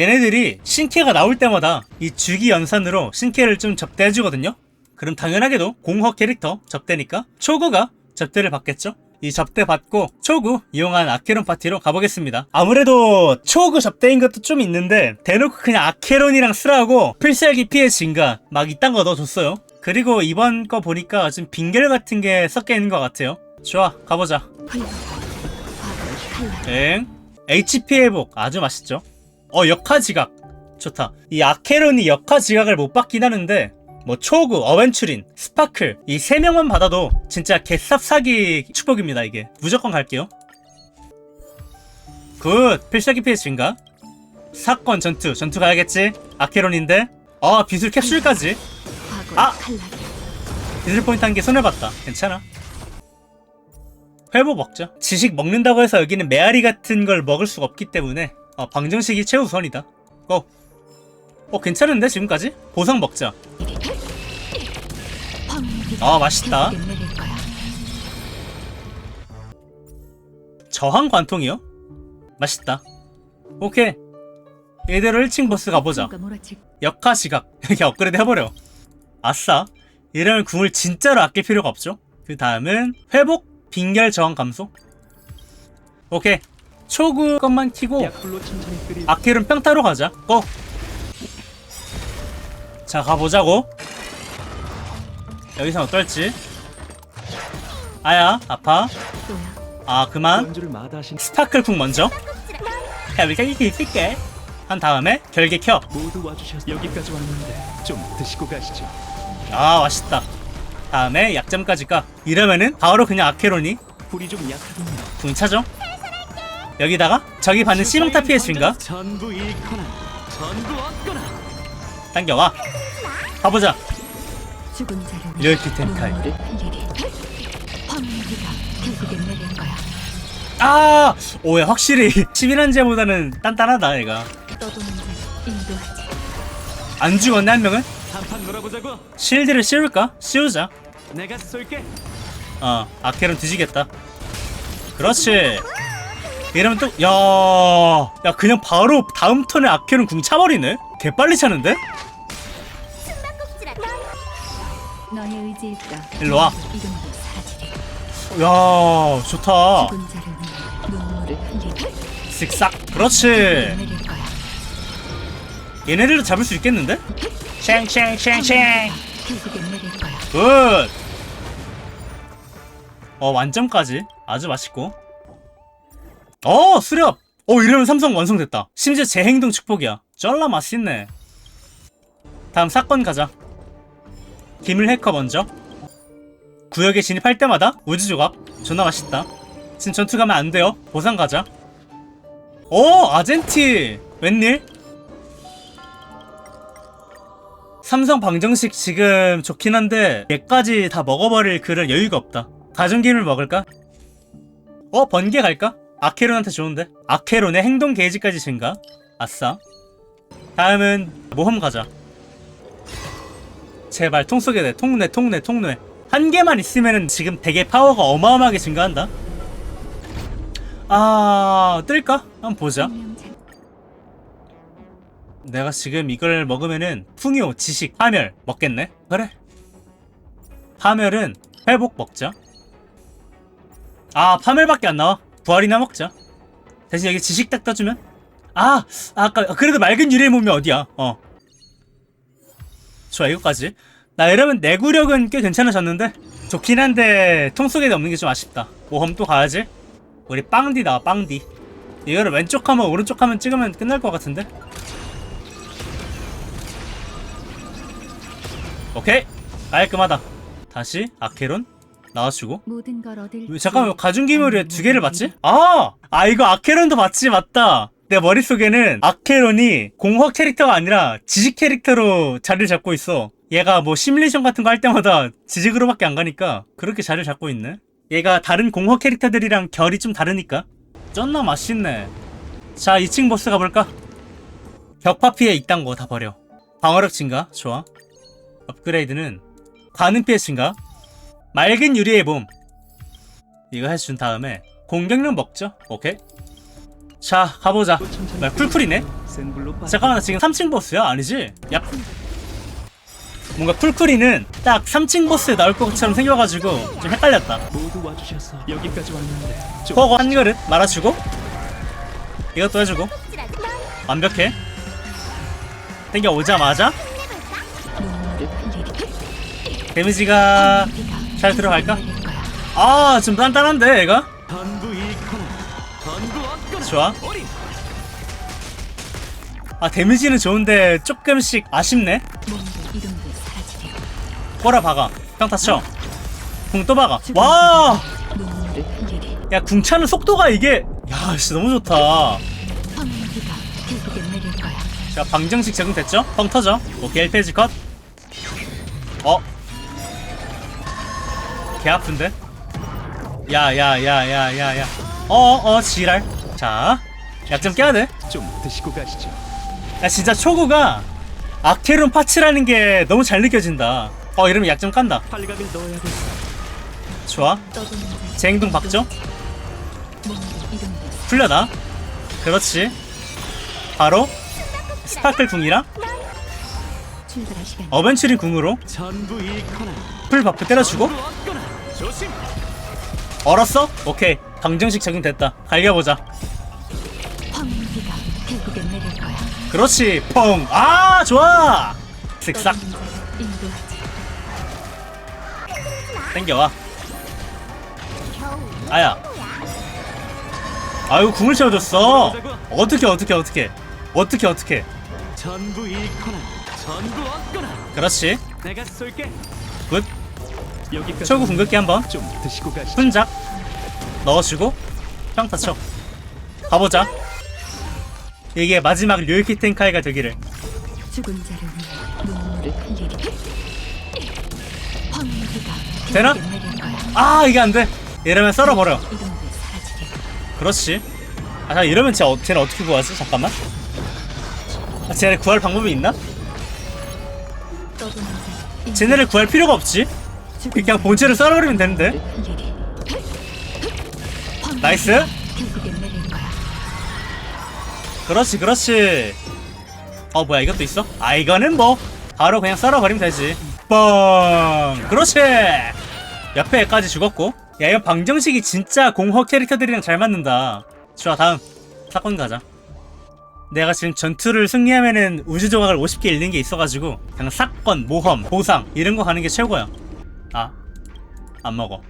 얘네들이 신캐가 나올 때마다 이 주기 연산으로 신캐를 좀 접대해주거든요. 그럼 당연하게도 공허 캐릭터 접대니까 초구가 접대를 받겠죠. 이 접대 받고 초구 이용한 아케론 파티로 가보겠습니다. 아무래도 초구 접대인 것도 좀 있는데 대놓고 그냥 아케론이랑 쓰라고 필살기 피해 증가 막 이딴 거 넣어줬어요. 그리고 이번 거 보니까 좀 빙결 같은 게 섞여 있는 것 같아요. 좋아 가보자. 과거의 칼날. 응. HP 회복 아주 맛있죠. 어 역화 지각 좋다. 이 아케론이 역화 지각을 못 받긴 하는데 뭐 초구, 어벤츄린, 스파클 이 세 명만 받아도 진짜 개쌉 사기 축복입니다 이게. 무조건 갈게요. 굿 필살기 증가. 사건 전투 전투 가야겠지. 아케론인데 아 비술 캡슐까지 아! 비술 포인트 한 개 손해 봤다. 괜찮아. 회복 먹죠. 지식 먹는다고 해서 여기는 메아리 같은 걸 먹을 수가 없기 때문에 어, 방정식이 최우선이다. 고. 어 괜찮은데 지금까지? 보상 먹자. 아, 맛있다. 저항 관통이요? 맛있다. 오케이. 이대로 1층 보스 가보자. 역화 시각 이렇게 업그레이드 해버려. 아싸. 이러면 궁을 진짜로 아낄 필요가 없죠. 그 다음은 회복 빙결 저항 감소. 오케이. 초구 것만 키고 아킬은 평타로 가자. 고! 자, 가보자고. 여기선 어떨지. 아야, 아파. 아, 그만. 스파클 쿵 먼저. 해볼까? 이렇게 있을게. 한 다음에 결계 켜. 모두 와주셔서 여기까지 왔는데 좀 드시고 가시죠. 아, 맛있다. 다음에 약점까지 까. 이러면은 바로 그냥 아케론이 불이 좀 약하군요. 궁 차죠. 여기다가 저기 받는 시몽타 전부 얻거나 당겨와. 가보자. 죽은 자를 이렇게 텐카이. 눈물을 흘리리. 황무기가 결국엔 내릴 거야. 아! 오야, 확실히 11한제보다는 단단하다, 얘가. 떠도는 자를 인도하지. 안 죽었네, 한 명은? 한판 놀아보자고. 실드를 씌울까? 씌우자. 내가 쏠게. 어, 아케론 뒤지겠다. 그렇지. 이러면 또, 야, 야, 그냥 바로 다음 턴에 아케론 궁 차버리네? 개 빨리 차는데? 너의 의지일까? 일로 와. 이름도. 야, 좋다. 죽은 자를 위해 눈물을 흘리리. 쓱싹. 그렇지. 내릴 거야. 얘네들도 잡을 수 있겠는데? 쉥쉥쉥쉥. 결국엔 내릴 거야. 굿. 어, 완점까지. 아주 맛있고. 어, 수렵. 어, 이러면 삼성 완성됐다. 심지어 제 행동 축복이야. 쩔라 맛있네. 다음 사건 가자. 기물 해커 먼저. 구역에 진입할 때마다 우주 조각. 존나 맛있다. 지금 전투 가면 안 돼요. 보상 가자. 오, 아젠티. 웬일? 삼성 방정식 지금 좋긴 한데 얘까지 다 먹어버릴 그런 여유가 없다. 가정기물 먹을까? 어 번개 갈까? 아케론한테 좋은데? 아케론의 행동 게이지까지 증가? 아싸. 다음은 모험 가자. 제발 통 쏘게 돼. 통뇌 통뇌 통뇌. 한 개만 있으면은 지금 되게 파워가 어마어마하게 증가한다. 아 뜰까? 한번 보자. 내가 지금 이걸 먹으면은 풍요, 지식, 파멸 먹겠네? 그래. 파멸은 회복 먹자. 아, 파멸밖에 안 나와. 부활이나 먹자. 대신 여기 지식 딱 떠주면? 아, 아까, 그래도 맑은 유리의 몸이 어디야? 어. 좋아, 이거까지. 나 이러면 내구력은 꽤 괜찮아졌는데? 좋긴 한데, 통 속에 없는 게 좀 아쉽다. 모험 또 가야지. 우리 빵디 나와, 빵디. 이거를 왼쪽 하면 오른쪽 하면 찍으면 끝날 것 같은데? 오케이 깔끔하다 다시 아케론 나와주고. 모든 걸 얻을 왜 잠깐만 가중기물에 두 개를 받지? 아! 아 이거 아케론도 받지 맞다. 내 머릿속에는 아케론이 공화 캐릭터가 아니라 지식 캐릭터로 자리를 잡고 있어. 얘가 뭐 시뮬레이션 같은 거 할 때마다 지식으로밖에 안 가니까 그렇게 자리를 잡고 있네. 얘가 다른 공화 캐릭터들이랑 결이 좀 다르니까. 쩐나 맛있네. 자 2층 보스 가볼까? 격파 피해 이딴 거 다 버려. 방어력 증가 좋아. 업그레이드는 가는 피해 증가 맑은 유리의 봄 이거 해준 다음에 공격력 먹죠? 오케이. 자 가보자. 뭐야 쿨쿨이네. 잠깐만 나 지금 3층 보스야? 아니지? 야 뭔가 쿨쿨이는 딱 3층 보스에 나올 것처럼 생겨가지고 좀 헷갈렸다. 모두 와주셔서 여기까지 왔는데 좀 포거 한 그릇 말아주고 이것도 해주고. 완벽해. 땡겨 오자마자. 눈물을 흘리리 데미지가 네가 잘 들어갈까? 아 좀 단단한데 얘가? 좋아 아 데미지는 좋은데 조금씩 아쉽네 꼬라 박아 평타 쳐 궁 또 박아 와야 눈물을 흘리리 궁차는 속도가 이게 야 씨 너무 좋다. 자 방정식 적용됐죠? 펑 터져 오케이 1페이지 컷 어? 개 아픈데? 야야야야야야. 어어 지랄. 자 약 좀 깨야 돼. 좀 드시고 가시죠. 야 진짜 초구가 아케론 파츠라는 게 너무 잘 느껴진다. 어 이러면 약 좀 깐다. 팔각을 넣어야겠어. 좋아. 자제 행동 박죠 풀려나? 그렇지. 바로 스파클 궁이랑. 어벤츄린 궁으로? 전부 잃거나 풀 버프 때려주고? 얻거나 조심. 얼었어? 오케이. 방정식 적용됐다. 갈겨보자. 황무기가 결국엔 내릴 거야. 그렇지. 펑 아 좋아. 쓱싹 떠도는 자 인도하지. 땡겨와. 아야. 아유 궁을 채워줬어. 어떻게 어떻게 어떻게? 어떻게 어떻게? 전부 잃거나 전부 얻거나. 그렇지. 내가 쏠게. 굿 초구 궁극기 한번 좀 드시고 가시죠. 훈작 넣어주고 평타 쳐 가보자 이게 마지막 료이키 텐카이가 되기를 죽은 자를 위해 눈물을 흘리리. 되나? 아 이게 안돼 이러면 썰어버려. 그렇지 아 잠깐 이러면 쟤, 어, 쟤는 어떻게 구하지? 잠깐만 아, 쟤네 구할 방법이 있나? 쟤네를 구할 필요가 없지 그냥 본체를 썰어버리면 되는데. 나이스. 그렇지 그렇지. 어 뭐야 이것도 있어? 아 이거는 뭐 바로 그냥 썰어버리면 되지. 뻥. 그렇지. 옆에 애까지 죽었고. 야 이거 방정식이 진짜 공허 캐릭터들이랑 잘 맞는다. 좋아 다음. 사건 가자. 내가 지금 전투를 승리하면은 우주 조각을 50개 잃는 게 있어가지고 그냥 사건, 모험, 보상 이런 거 가는 게 최고야 아 안 먹어.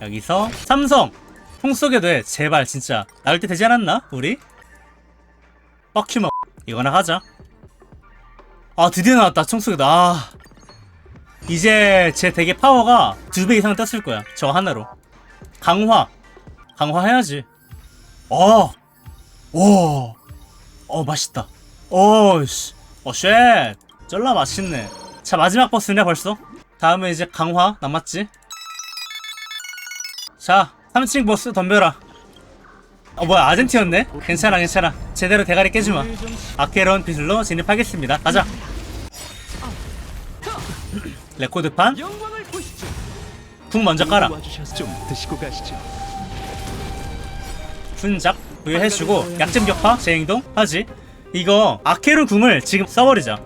여기서 삼성! 통 쏘게 돼. 제발 진짜. 나올 때 되지 않았나? 우리? 뻑큐먹 이거나 하자. 아 드디어 나왔다. 총 쏘게 아. 이제 제 덱의 파워가 두 배 이상 떴을 거야. 저 하나로. 강화. 강화 해야지. 어. 오, 어 맛있다. 오씨, 어 쉣, 쩔라 맛있네. 자 마지막 보스네 벌써. 다음에 이제 강화 남았지. 자, 3층 보스 덤벼라. 어 뭐야 아젠티였네? 괜찮아 괜찮아. 제대로 대가리 깨지마. 아케론 비슬로 진입하겠습니다. 가자. 레코드판. 궁 먼저 깔아. 훈작 부여해주고 약점 격파 재행동 하지. 이거 아케론 궁을 지금 써버리자.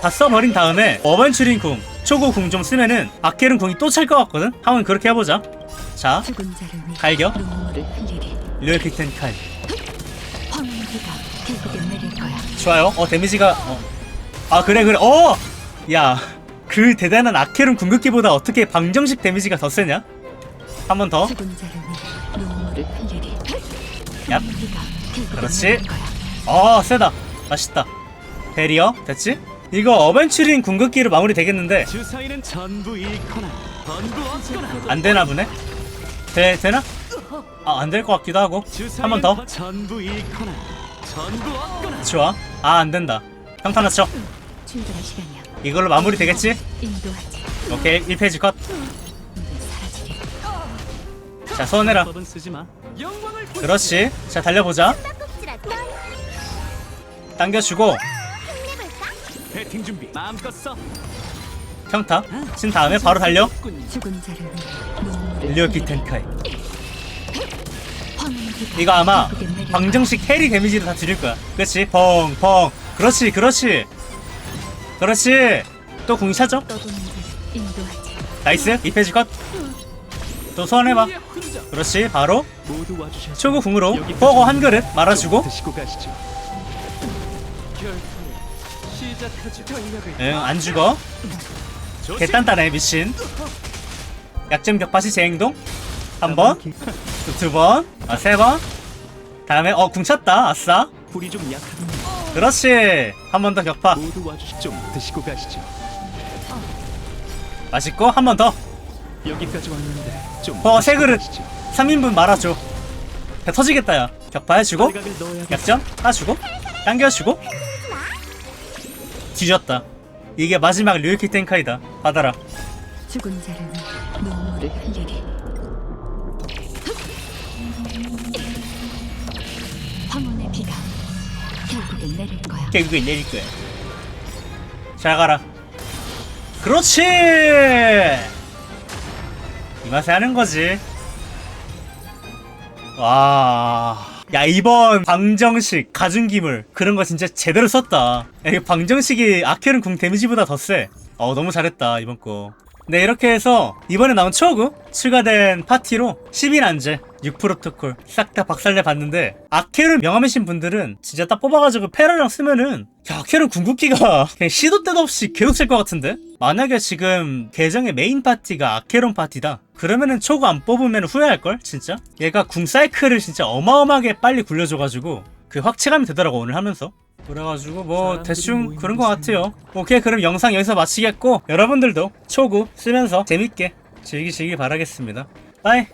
다 써버린 다음에 어벤츄린 궁, 초고 궁 좀 쓰면은 아케론 궁이 또 찰 것 같거든? 한번 그렇게 해보자. 자, 죽은 자를 위해 갈겨. 눈물을 흘리리. 류에픽텐 칼. 황무기가 결국엔 내릴 거야. 좋아요. 어, 데미지가, 어. 아, 그래, 그래. 어! 야, 그 대단한 아케론 궁극기보다 어떻게 방정식 데미지가 더 세냐? 한 번 더. 죽은 자를 위해 눈물을 흘리리. 얍. 결국엔 그렇지. 내릴 거야. 어, 세다. 맛있다. 베리어, 됐지? 이거 어벤츄린 궁극기로 마무리 되겠는데, 안 되나 보네? 되, 되나? 아, 안 될 것 같기도 하고. 한 번 더. 좋아. 아, 안 된다. 평타 낮춰. 출발할 시간이야. 이걸로 마무리 되겠지? 오케이, 1페이지 컷. 자, 소원해라. 그렇지. 자, 달려보자. 당겨주고, 배팅 준비 마음껏 써. 평타. 친 다음에 바로 달려. 죽은 자를 위해 눈물을 류에픽텐 칼. 황무기가 기다 이거 아마 결국엔 방정식 캐리 데미지를 다 줄일 거야. 그렇지? 펑펑. 그렇지, 그렇지. 그렇지. 또궁 차죠? 떠도는 인도하지. 나이스. 이 페이지 컷. 또 소환해봐. 그렇지. 바로 모두 와주셔서 초구 궁으로 버거 한 그릇 좀 말아주고. 드시고 가시죠. 응, 안 죽어. 개단단해, 미친. 약점 격파시 재행동. 한 번, 또두 번, 아, 세 번. 다음에, 어, 궁 찼다. 아싸. 불이 좀. 그렇지. 한 번 더 격파. 맛있고, 한 번 더. 어, 세 그릇. 가시죠. 3인분 말아줘. 배 터지겠다, 야. 격파해주고, 약점 따주고, 당겨주고. 뒤졌다. 이게 마지막 류이키 텐카이다. 받아라. 죽은 자를 눈물을 흘리리. 황혼의 비가 결국엔 내릴 거야. 결국엔 내릴 거야. 잘 가라. 그렇지! 이 맛에 하는 거지. 와. 야, 이번 방정식, 가중기물, 그런 거 진짜 제대로 썼다. 야, 방정식이 아케른 궁 데미지보다 더 세. 어, 너무 잘했다, 이번 거. 네, 이렇게 해서 이번에 나온 초구 추가된 파티로 10인 안제 6프로토콜 싹 다 박살내 봤는데 아케른 명함이신 분들은 진짜 딱 뽑아가지고 페라랑 쓰면은 야 아케른 궁극기가 그냥 시도 때도 없이 계속 셀것 같은데? 만약에 지금 계정의 메인 파티가 아케론 파티다? 그러면은 초구 안 뽑으면 후회할걸 진짜? 얘가 궁 사이클을 진짜 어마어마하게 빨리 굴려줘가지고 그 확체감이 되더라고 오늘 하면서. 그래가지고 뭐 대충 그런 것 같아요. 오케이 그럼 영상 여기서 마치겠고 여러분들도 초구 쓰면서 재밌게 즐기시길 바라겠습니다. 빠이